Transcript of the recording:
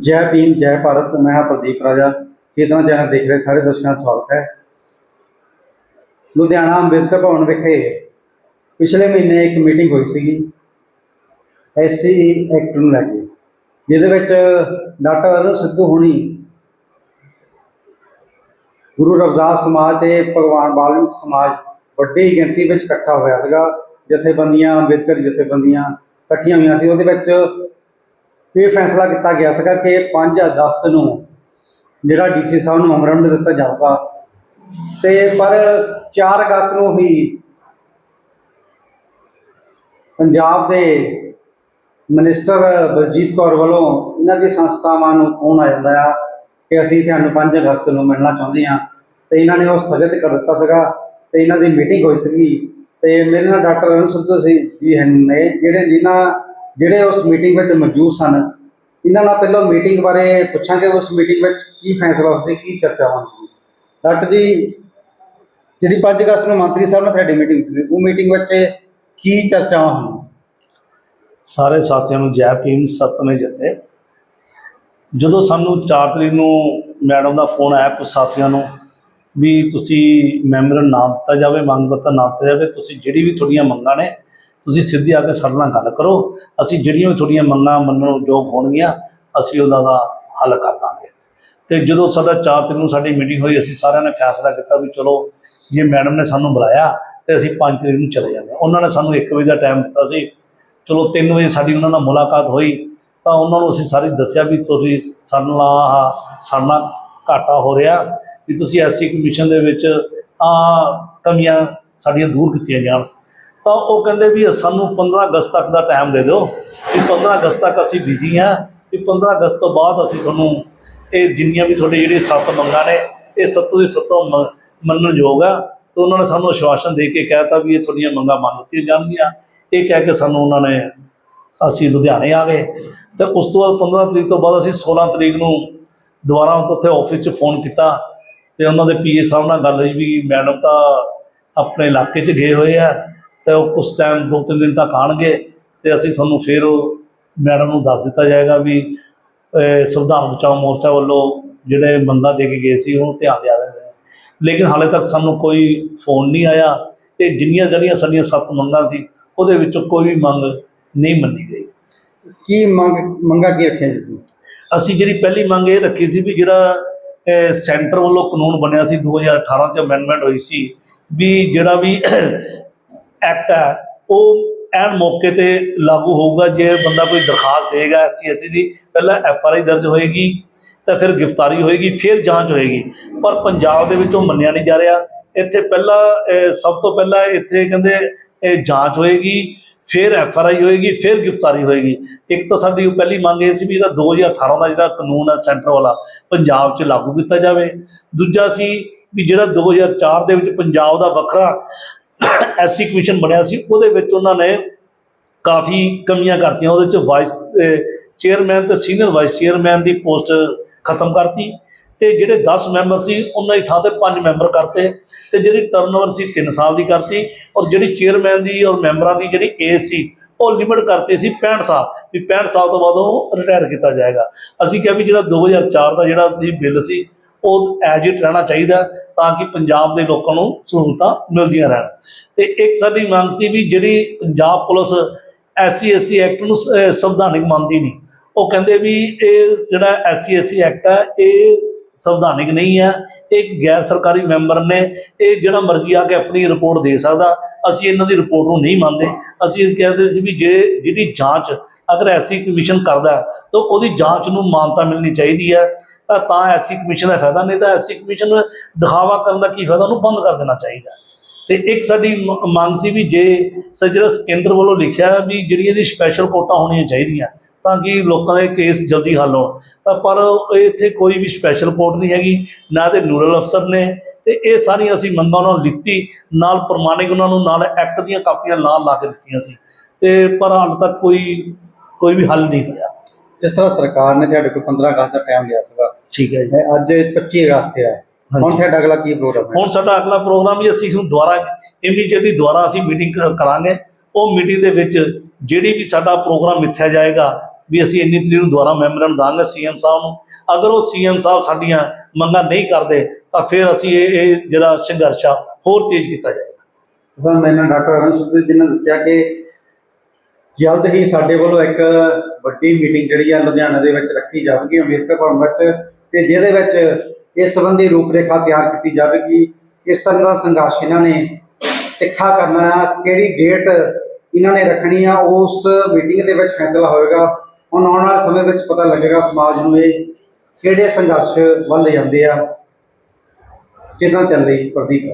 ਜੈ ਭੀਮ, ਜੈ ਭਾਰਤ ਮੈਂ ਹਾਂ ਪ੍ਰਦੀਪ ਰਾਜਾ। ਚੇਤਨਾ ਚੈਨਲ ਦੇਖ ਰਹੇ ਸਾਰੇ ਦਰਸ਼ਕਾਂ ਦਾ ਸਵਾਗਤ ਹੈ। ਲੁਧਿਆਣਾ ਅੰਬੇਦਕਰ ਭਵਨ ਵਿਖੇ ਪਿਛਲੇ ਮਹੀਨੇ ਇੱਕ ਮੀਟਿੰਗ ਹੋਈ ਸੀਗੀ, ਐਸਸੀ ਐਕਟ ਨੂੰ ਲੈ ਕੇ, ਜਿਹਦੇ ਵਿੱਚ ਡਾਕਟਰ ਅਰੁਣ ਸਿੱਧੂ ਹੁਣੀ ਗੁਰੂ ਰਵਿਦਾਸ ਸਮਾਜ ਤੇ ਭਗਵਾਨ ਵਾਲਮੀਕ ਸਮਾਜ ਵੱਡੀ ਗਿਣਤੀ ਵਿੱਚ ਇਕੱਠਾ ਹੋਇਆ ਸੀਗਾ। ਜਥੇਬੰਦੀਆਂ, ਅੰਬੇਦਕਰ ਜਥੇਬੰਦੀਆਂ ਇਕੱਠੀਆਂ ਹੋਈਆਂ ਸੀ। ਉਹਦੇ ਵਿੱਚ ਇਹ ਫੈਸਲਾ ਕੀਤਾ ਗਿਆ ਸੀਗਾ ਕਿ 5 ਅਗਸਤ ਨੂੰ ਜਿਹੜਾ ਡੀਸੀ ਸਾਹਿਬ ਨੂੰ ਮੈਮੋਰੰਡਮ ਦਿੱਤਾ ਜਾਊਗਾ। ਤੇ ਪਰ 4 ਅਗਸਤ ਨੂੰ ਹੀ ਪੰਜਾਬ ਦੇ ਮਿਨਿਸਟਰ ਬਲਜੀਤ ਕੌਰ ਵੱਲੋਂ ਇਹਨਾਂ ਦੀ ਸੰਸਥਾਵਾਂ ਨੂੰ ਫੋਨ ਆ ਜਾਂਦਾ ਆ ਕਿ ਅਸੀਂ ਤੁਹਾਨੂੰ 5 ਅਗਸਤ ਨੂੰ ਮਿਲਣਾ ਚਾਹੁੰਦੇ ਹਾਂ। ਤੇ ਇਹਨਾਂ ਨੇ ਉਹ ਸਥਗਿਤ ਕਰ ਦਿੱਤਾ ਸੀਗਾ ਤੇ ਇਹਨਾਂ ਦੀ ਮੀਟਿੰਗ ਹੋਈ ਸੀਗੀ। ਤੇ ਮੇਰੇ ਨਾਲ ਡਾਕਟਰ ਅਰੁਣ ਸਿੰਘ ਜੀ ਹਨ ਨੇ, ਜਿਹੜੇ ਜਿਨ੍ਹਾਂ ਜਿਹੜੇ ਉਸ ਮੀਟਿੰਗ ਵਿੱਚ ਮੌਜੂਦ ਸਨ, ਇਹਨਾਂ ਨਾਲ ਪਹਿਲਾਂ ਮੀਟਿੰਗ ਬਾਰੇ ਪੁੱਛਾਂਗੇ, ਉਸ ਮੀਟਿੰਗ ਵਿੱਚ ਕੀ ਫੈਸਲਾ ਹੋਇਆ ਸੀ, ਕੀ ਚਰਚਾਵਾਂ ਹੋਈਆਂ ਡਾਕਟਰ ਜੀ, ਜਿਹੜੀ 5 ਅਗਸਤ ਨੂੰ ਮੰਤਰੀ ਸਾਹਿਬ ਨਾਲ ਤੁਹਾਡੀ ਮੀਟਿੰਗ ਸੀ, ਉਹ ਮੀਟਿੰਗ ਵਿੱਚ ਕੀ ਚਰਚਾਵਾਂ ਹੋਈਆਂ ਸਾਰੇ ਸਾਥੀਆਂ ਨੂੰ ਜੈ ਭੀਮ ਸਤਿਮੇ ਜਤੇ। ਜਦੋਂ ਸਾਨੂੰ 4 ਤਰੀਕ ਨੂੰ ਮੈਡਮ ਦਾ ਫੋਨ ਆਇਆ ਕੁਝ ਸਾਥੀਆਂ ਨੂੰ ਵੀ ਤੁਸੀਂ ਮੈਂਬਰ ਨਾ ਦਿੱਤਾ ਜਾਵੇ, ਮੰਗ ਪੱਤਰ ਨਾ ਦਿੱਤਾ ਜਾਵੇ, ਤੁਸੀਂ ਜਿਹੜੀ ਵੀ ਤੁਹਾਡੀਆਂ ਮੰਗਾਂ ਨੇ ਤੁਸੀਂ ਸਿੱਧੀ ਆ ਕੇ ਸਾਡੇ ਨਾਲ ਗੱਲ ਕਰੋ। ਅਸੀਂ ਜਿਹੜੀਆਂ ਵੀ ਤੁਹਾਡੀਆਂ ਮੰਗਾਂ, ਮੰਨਣ ਯੋਗ ਹੋਣਗੀਆਂ, ਅਸੀਂ ਉਹਨਾਂ ਦਾ ਹੱਲ ਕਰ ਦਾਂਗੇ। ਤੇ ਜਦੋਂ ਸਾਡਾ ਚਾਰ ਤਰੀਕ ਨੂੰ ਸਾਡੀ ਮੀਟਿੰਗ ਹੋਈ, ਅਸੀਂ ਸਾਰਿਆਂ ਨੇ ਫੈਸਲਾ ਕੀਤਾ ਵੀ ਚਲੋ, ਜੇ ਮੈਡਮ ਨੇ ਸਾਨੂੰ ਬੁਲਾਇਆ, ਤੇ ਅਸੀਂ 5 ਤਰੀਕ ਨੂੰ ਚਲੇ ਜਾਂਦੇ ਹਾਂ। ਉਹਨਾਂ ਨੇ ਸਾਨੂੰ 1 ਵਜੇ ਦਾ ਟਾਈਮ ਦਿੱਤਾ ਸੀ। ਚਲੋ 3 ਵਜੇ ਸਾਡੀ ਉਹਨਾਂ ਨਾਲ ਮੁਲਾਕਾਤ ਹੋਈ, ਤਾਂ ਉਹਨਾਂ ਨੂੰ ਅਸੀਂ ਸਾਰੀ ਦੱਸਿਆ ਵੀ ਤੁਸੀਂ ਸਾਡੇ ਨਾਲ ਆਹ, ਸਾਡੇ ਨਾਲ ਘਾਟਾ ਹੋ ਰਿਹਾ, ਵੀ ਤੁਸੀਂ ਐਸਸੀ ਕਮਿਸ਼ਨ ਦੇ ਵਿੱਚ ਆ ਕਮੀਆਂ ਸਾਡੀਆਂ ਦੂਰ ਕੀਤੀਆਂ ਜਾਣ। ਤਾਂ ਉਹ ਕਹਿੰਦੇ ਵੀ ਸਾਨੂੰ 15 ਅਗਸਤ ਤੱਕ ਦਾ ਟਾਈਮ ਦੇ ਦਿਓ। ਵੀ 15 ਅਗਸਤ ਤੱਕ ਅਸੀਂ ਬਿਜ਼ੀ ਹਾਂ। ਵੀ 15 ਅਗਸਤ ਤੋਂ ਬਾਅਦ ਅਸੀਂ ਤੁਹਾਨੂੰ ਇਹ ਜਿੰਨੀਆਂ ਵੀ ਤੁਹਾਡੇ ਜਿਹੜੇ ਸੱਤ ਮੰਗਾਂ ਨੇ, ਇਹ ਸੱਤੋਂ ਦੀ ਸੱਤੋਂ ਮ- ਮੰਨਣ ਯੋਗ ਆ। ਤਾਂ ਉਹਨਾਂ ਨੇ ਸਾਨੂੰ ਆਸ਼ਵਾਸਨ ਦੇ ਕੇ ਕਹਿਤਾ ਵੀ ਇਹ ਤੁਹਾਡੀਆਂ ਮੰਗਾਂ ਮੰਨ ਦਿੱਤੀਆਂ ਜਾਣਗੀਆਂ। ਇਹ ਕਹਿ ਕੇ ਸਾਨੂੰ ਉਹਨਾਂ ਨੇ ਅਸੀਂ ਲੁਧਿਆਣੇ ਆ ਗਏ। ਤੇ ਉਸ ਤੋਂ ਬਾਅਦ 15 ਤਰੀਕ ਤੋਂ ਬਾਅਦ ਅਸੀਂ 16 ਤਰੀਕ ਨੂੰ ਦੁਬਾਰਾ ਉੱਥੇ ਆਫਿਸ 'ਚ ਫੋਨ ਕੀਤਾ। ਤੇ ਉਹਨਾਂ ਦੇ ਪੀਏ ਸਾਹਿਬ ਨਾਲ ਗੱਲ ਹੋਈ ਵੀ ਮੈਡਮ ਤਾਂ ਆਪਣੇ ਇਲਾਕੇ 'ਚ ਗਏ ਹੋਏ ਆ। ਤੇ ਉਹ ਕੁਝ ਟਾਈਮ ਦੋ ਤਿੰਨ ਦਿਨ ਤੱਕ ਆਣਗੇ ਤੇ ਅਸੀਂ ਤੁਹਾਨੂੰ ਫਿਰ ਉਹ ਮੈਡਮ ਨੂੰ ਦੱਸ ਦਿੱਤਾ ਜਾਏਗਾ ਵੀ ਸੰਵਿਧਾਨ ਬਚਾਓ ਮੋਰਚਾ ਵੱਲੋਂ ਜਿਹੜੇ ਮੰਗਾਂ ਦੇ ਕੇ ਗਏ ਸੀ ਉਹਨੂੰ ਧਿਆਨ ਦਿਆ ਆ ਲੇਕਿਨ ਹਾਲੇ ਤੱਕ ਸਾਨੂੰ ਕੋਈ ਫੋਨ ਨਹੀਂ ਆਇਆ। ਤੇ ਜਿੰਨੀਆਂ ਜਿਹੜੀਆਂ ਸਾਡੀਆਂ ਸੱਤ ਮੰਗਾਂ ਸੀ ਉਹਦੇ ਵਿੱਚੋਂ ਕੋਈ ਵੀ ਮੰਗ ਨਹੀਂ ਮੰਨੀ ਗਈ। ਕੀ ਮੰਗ ਮੰਗਾ ਕੀ ਰੱਖਿਆ ਤੁਸੀਂ? ਅਸੀਂ ਜਿਹੜੀ ਪਹਿਲੀ ਮੰਗ ਇਹ ਰੱਖੀ ਸੀ ਵੀ ਜਿਹੜਾ ਸੈਂਟਰ ਵੱਲੋਂ ਕਾਨੂੰਨ ਬਣਿਆ ਸੀ 2018 ਚ ਅਮੈਂਡਮੈਂਟ ਹੋਈ ਸੀ ਵੀ ਜਿਹੜਾ ਵੀ ਐਕਟ ਹੈ, ਉਹ ਐਨ ਮੌਕੇ ਤੇ ਲਾਗੂ ਹੋਊਗਾ ਜੇ ਬੰਦਾ ਕੋਈ ਦਰਖਾਸਤ ਦੇਗਾ ਐਸਸੀ ਐਸਸੀ ਦੀ, ਪਹਿਲਾਂ ਐਫ ਆਰ ਆਈ ਦਰਜ ਹੋਏਗੀ, ਤਾਂ ਫਿਰ ਗ੍ਰਿਫਤਾਰੀ ਹੋਏਗੀ, ਫਿਰ ਜਾਂਚ ਹੋਏਗੀ। ਪਰ ਪੰਜਾਬ ਦੇ ਵਿੱਚ ਉਹ ਮੰਨਿਆ ਨਹੀਂ ਜਾ ਰਿਹਾ। ਇੱਥੇ ਪਹਿਲਾਂ ਸਭ ਤੋਂ ਪਹਿਲਾਂ ਇੱਥੇ ਕਹਿੰਦੇ ਜਾਂਚ ਹੋਏਗੀ, ਫਿਰ ਐਫ ਆਰ ਆਈ ਹੋਏਗੀ, ਫਿਰ ਗ੍ਰਿਫਤਾਰੀ ਹੋਏਗੀ। ਇੱਕ ਤਾਂ ਸਾਡੀ ਪਹਿਲੀ ਮੰਗ ਇਹ ਸੀ ਵੀ ਇਹਦਾ 2018 ਦਾ ਜਿਹੜਾ ਕਾਨੂੰਨ ਹੈ ਸੈਂਟਰ ਵਾਲਾ, ਪੰਜਾਬ 'ਚ ਲਾਗੂ ਕੀਤਾ ਜਾਵੇ। ਦੂਜਾ ਸੀ ਵੀ ਜਿਹੜਾ 2004 ਦੇ ਵਿੱਚ ਪੰਜਾਬ ਦਾ ਵੱਖਰਾ ਐਸਸੀ ਕਮਿਸ਼ਨ ਬਣਿਆ ਸੀ, ਉਹਦੇ ਵਿੱਚ ਉਹਨਾਂ ਨੇ ਕਾਫੀ ਕਮੀਆਂ ਕਰਤੀਆਂ। ਉਹਦੇ ਚ ਵਾਈਸ ਚੇਅਰਮੈਨ ਤੇ ਸੀਨੀਅਰ ਵਾਈਸ ਚੇਅਰਮੈਨ ਦੀ ਪੋਸਟ ਖਤਮ ਕਰਤੀ ਤੇ ਜਿਹੜੇ 10 ਮੈਂਬਰ ਸੀ, ਉਹਨਾਂ ਦੀ ਥਾਂ ਤੇ 5 ਮੈਂਬਰ ਕਰਤੇ ਤੇ ਜਿਹੜੀ ਟਰਨਓਵਰ ਸੀ 3 ਸਾਲ ਦੀ ਕਰਤੀ ਔਰ ਜਿਹੜੀ ਚੇਅਰਮੈਨ ਦੀ ਔਰ ਮੈਂਬਰਾਂ ਦੀ ਜਿਹੜੀ ਏਜ ਸੀ, ਉਹ ਲਿਮਿਟ ਕਰਤੀ ਸੀ 65 ਸਾਲ। ਵੀ 65 ਸਾਲ ਤੋਂ ਬਾਅਦ ਉਹ ਰਿਟਾਇਰ ਕੀਤਾ ਜਾਏਗਾ। ਅਸੀਂ ਕਿਹਾ ਵੀ ਜਿਹੜਾ 2004 ਦਾ ਜਿਹੜਾ ਤੁਸੀਂ ਬਿੱਲ ਸੀ ਉਹ ਐਜ ਇਟ ਰਹਿਣਾ ਚਾਹੀਦਾ ਤਾਂ ਕਿ ਪੰਜਾਬ ਦੇ ਲੋਕਾਂ ਨੂੰ ਸਹੂਲਤਾਂ ਮਿਲਦੀਆਂ ਰਹਿਣ। ਤੇ ਇੱਕ ਸਾਡੀ ਮੰਗ ਸੀ ਵੀ ਜਿਹੜੀ Punjab police SC SC act ਨੂੰ ਸੰਵਿਧਾਨਿਕ ਮੰਨਦੀ ਨਹੀਂ, ਉਹ ਕਹਿੰਦੇ ਵੀ ਇਹ ਜਿਹੜਾ ਐਸਸੀ ਐਸਸੀ ਐਕਟ ਹੈ, ਇਹ ਸੰਵਿਧਾਨਿਕ ਨਹੀਂ ਹੈ, ਇਹ ਇੱਕ ਗੈਰ ਸਰਕਾਰੀ ਮੈਂਬਰ ਨੇ, ਇਹ ਜਿਹੜਾ ਮਰਜ਼ੀ ਆ ਕੇ ਆਪਣੀ ਰਿਪੋਰਟ ਦੇ ਸਕਦਾ, ਅਸੀਂ ਇਹਨਾਂ ਦੀ ਰਿਪੋਰਟ ਨੂੰ ਨਹੀਂ ਮੰਨਦੇ। ਅਸੀਂ ਇਹ ਕਹਿੰਦੇ ਸੀ ਵੀ ਜੇ, ਜਿਹੜੀ ਜਾਂਚ ਅਗਰ ਐਸਸੀ ਕਮਿਸ਼ਨ ਕਰਦਾ ਤਾਂ ਉਹਦੀ ਜਾਂਚ ਨੂੰ ਮਾਨਤਾ ਮਿਲਣੀ ਚਾਹੀਦੀ ਹੈ। ਤਾਂ ਤਾਂ ਐਸਸੀ ਕਮਿਸ਼ਨ ਦਾ ਫਾਇਦਾ, ਨਹੀਂ ਤਾਂ ਐਸਸੀ ਕਮਿਸ਼ਨ ਦਿਖਾਵਾ ਕਰਨ ਦਾ ਕੀ ਫਾਇਦਾ? ਉਹਨੂੰ ਬੰਦ ਕਰ ਦੇਣਾ ਚਾਹੀਦਾ। ਤੇ ਇੱਕ ਸਾਡੀ ਮ- ਮੰਗ ਸੀ ਵੀ ਜੇ ਸ ਜਿਹੜਾ ਕੇਂਦਰ ਵੱਲੋਂ ਲਿਖਿਆ ਵੀ ਜਿਹੜੀ ਇਹਦੀ ਸਪੈਸ਼ਲ ਕੋਟਾ ਹੋਣੀਆਂ ਚਾਹੀਦੀਆਂ, ਤਾਂ ਕਿ ਲੋਕਾਂ ਦੇ ਕੇਸ ਜਲਦੀ ਹੱਲ ਹੋਣ। ਤਾਂ ਪਰ ਇੱਥੇ ਕੋਈ ਵੀ ਸਪੈਸ਼ਲ ਕੋਰਟ ਨਹੀਂ ਹੈਗੀ, ਨਾ ਤੇ ਨੂਰਲ ਅਫਸਰ ਨੇ, ਤੇ ਇਹ ਸਾਰੀਆਂ ਅਸੀਂ ਮੰਗਾਂ ਉਹਨਾਂ ਨੂੰ ਲਿਖਤੀ, ਨਾਲ ਪ੍ਰਮਾਣਿਕ ਉਹਨਾਂ ਨੂੰ ਨਾਲ ਐਕਟ ਦੀਆਂ ਕਾਪੀਆਂ ਨਾਲ ਲਾ ਕੇ ਦਿੱਤੀਆਂ ਸੀ। ਤੇ ਪਰ ਹਾਲ ਤੱਕ ਕੋਈ ਕੋਈ ਵੀ ਹੱਲ ਨਹੀਂ ਹੋਇਆ। ਜਿਸ ਤਰ੍ਹਾਂ ਸਰਕਾਰ ਨੇ ਤੁਹਾਡੇ ਕੋਲ 15 ਅਗਸਤ ਦਾ ਟਾਈਮ ਲਿਆ ਸੀਗਾ ਠੀਕ ਹੈ ਜੀ। ਅੱਜ 25 ਅਗਸਤ ਹੈ ਹੁਣ। ਤੁਹਾਡਾ ਅਗਲਾ ਕੀ ਪ੍ਰੋਗਰਾਮ ਹੈ? ਹੁਣ ਸਾਡਾ ਅਗਲਾ ਪ੍ਰੋਗਰਾਮ ਵੀ ਅਸੀਂ ਇਸ ਨੂੰ ਦੁਬਾਰਾ ਇਮੀਡੀਏਟਲੀ ਦੁਬਾਰਾ ਅਸੀਂ ਮੀਟਿੰਗ ਕਰਾਂਗੇ। ਉਹ ਮੀਟਿੰਗ ਦੇ ਵਿੱਚ ਜਿਹੜੀ ਵੀ ਸਾਡਾ ਪ੍ਰੋਗਰਾਮ ਮਿੱਥਿਆ ਜਾਏਗਾ ਵੀ ਅਸੀਂ ਇੰਨੀ ਤਰੀਕ ਨੂੰ ਦੁਬਾਰਾ ਮੈਮੋਰੈਂਡਮ ਦਾਂਗੇ ਸੀਐਮ ਸਾਹਿਬ ਨੂੰ। ਅਗਰ ਉਹ ਸੀਐਮ ਸਾਹਿਬ ਸਾਡੀਆਂ ਮੰਗਾਂ ਨਹੀਂ ਕਰਦੇ ਤਾਂ ਫਿਰ ਅਸੀਂ ਇਹ ਇਹ ਜਿਹੜਾ ਸੰਘਰਸ਼ ਆ ਹੋਰ ਤੇਜ਼ ਕੀਤਾ ਜਾਏਗਾ। ਸਰ ਮੈਨੂੰ ਡਾਕਟਰ ਅਰਨ ਸੁੱਧ ਜੀ ਨੇ ਦੱਸਿਆ ਕਿ ਜਲਦ ਹੀ ਸਾਡੇ ਵੱਲੋਂ ਇੱਕ ਵੱਡੀ ਮੀਟਿੰਗ ਜਿਹੜੀ ਆ ਲੁਧਿਆਣਾ ਦੇ ਵਿੱਚ ਰੱਖੀ ਜਾਵੇਗੀ, ਅੰਬੇਦਕਰ ਭਵਨ ਵਿੱਚ, ਤੇ ਜਿਹਦੇ ਵਿੱਚ ਇਸ ਸੰਬੰਧੀ ਰੂਪਰੇਖਾ ਤਿਆਰ ਕੀਤੀ ਜਾਵੇਗੀ। ਕਿਸ ਤਰ੍ਹਾਂ ਦਾ ਸੰਘਰਸ਼ ਇਹਨਾਂ ਨੇ ਤਿੱਖਾ ਕਰਨਾ ਆ ਕਿਹੜੀ ਡੇਟ ਇਹਨਾਂ ਨੇ ਰੱਖਣੀ ਆ, ਉਸ ਮੀਟਿੰਗ ਦੇ ਵਿੱਚ ਫੈਸਲਾ ਹੋਏਗਾ। ਹੁਣ ਆਉਣ ਵਾਲੇ ਸਮੇਂ ਵਿੱਚ ਪਤਾ ਲੱਗੇਗਾ ਸਮਾਜ ਨੂੰ ਇਹ ਕਿਹੜੇ ਸੰਘਰਸ਼ ਵੱਲ ਜਾਂਦੇ ਆ, ਕਿੱਦਾਂ ਚੱਲ ਰਹੀ ਪ੍ਰਦੀਪ